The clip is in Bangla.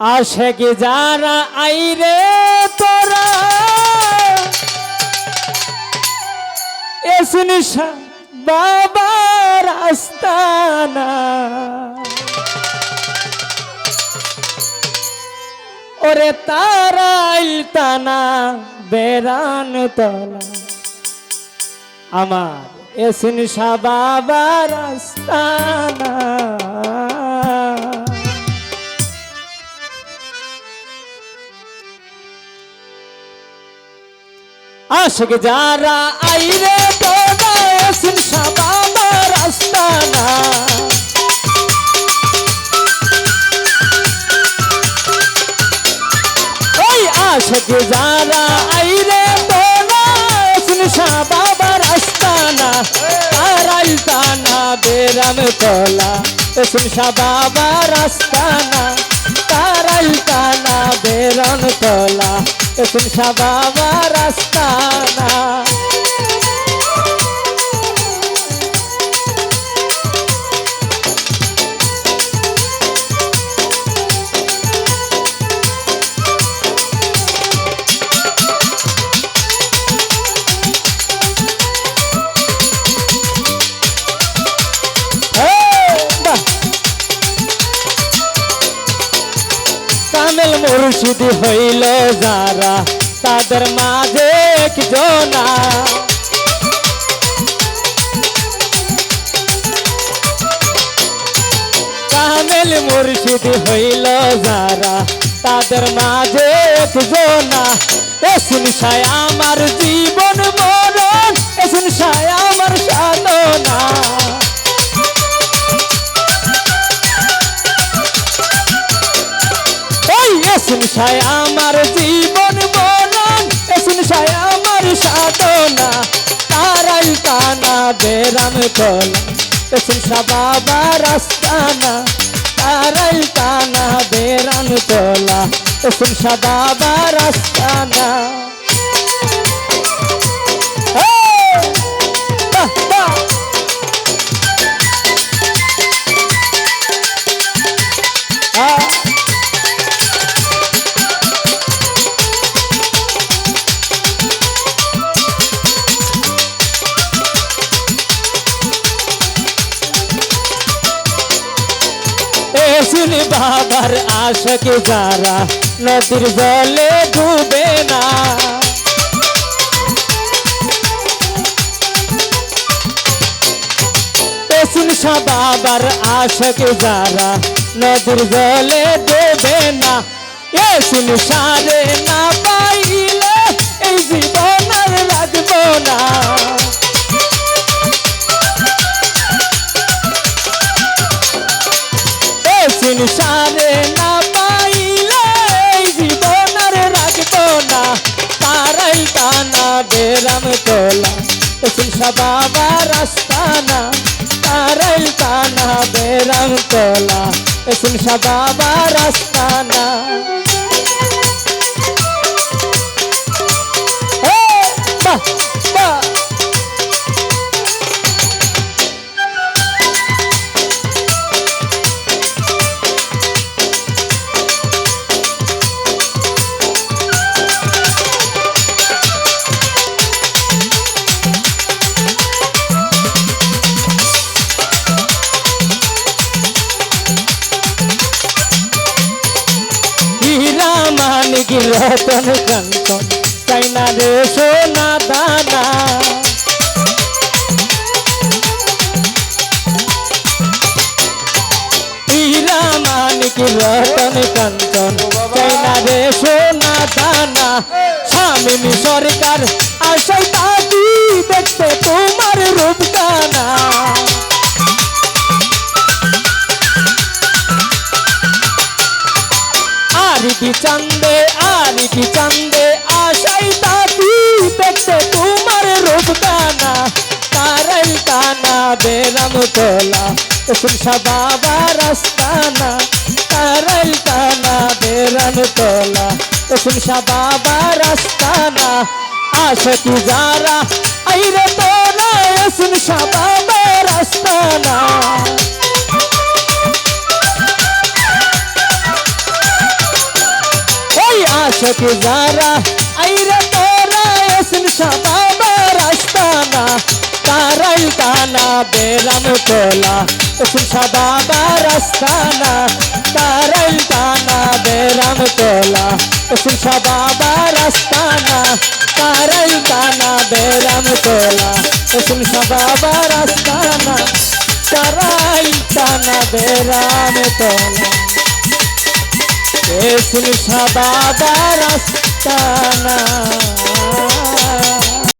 আসে কি যারা আইরে তোরা। এসিনিস বাবার আস্তানা ওরে তারাইল তানা বেরান তলা। আমার এসিন বাবার আস্তানা আশক যারা আইরে তোরা এসিন বাবার আস্তানা। ওই আশক যারা আইরে তোরা শুনসা বাবার আস্তানা। তারাই তানা বেরাম তোলা শুনসা বাবার আস্তানা। তারাই তানা বেরন তোলা শুনসা সাবা আস্তানা। বাহ কামেল মুর্শিদ হইল যারা, তাদের মাঝে একজনা। কামেল মুর্শিদ হইল যারা, তাদের মাঝে একজনা। এসুন সায় আমার জীবন মরণ এসুন সায় সায় আমার সাধনা, তারাই কানা বেরাম কল সা বাবা রাস্তানা, তারাই কানা বেরাম কলা সা বাবা রাস্তানা। এসিন বাবার আশকে যারা নদীর জলে ডুবে না। এসিন বাবার আশকে যারা নদীর জলে ডুবে না। এসিন সারে না পাইলে এসিন সারে না পাইলে এই জীবন আর রাখব না। তারাই টানা বেরাম তোলা। এসিন বাবা রাস্তানা। তারাই টানা বেরাম তোলা। এসিন বাবা রাস্তানা। রতন কাঞ্চন চাইনা রে সোনা দানা হীরা মানিক রতন কাঞ্চন চাইনা রে সোনা দানা স্বামী সরকার আশাই তাকি দেখতে তোমার রূপকানা আরিটি চন্দে আরিটি চন্দে, আশাই তাকি দেখতে তোমার রূপ কানা তারাই কানা বেরাম তোলা শুনসা বাবা রাস্তানা, তারাই কানা বেরাম তোলা শুনসা বাবা রাস্তানা আশকি যারা, আইরে যারা আইরে তোরা এসন শাবাবা রাস্তানা, তারাই টানা বেরাম তোলা। এসন শাবাবা রাস্তানা, তারাই টানা বেরাম তোলা। এসন শাবাবা রাস্তানা, তারাই টানা বেরাম তোলা। এসন শাবাবা রাস্তানা, তারাই টানা বেরাম তোলা। এসন রাস্তা রাস্তানা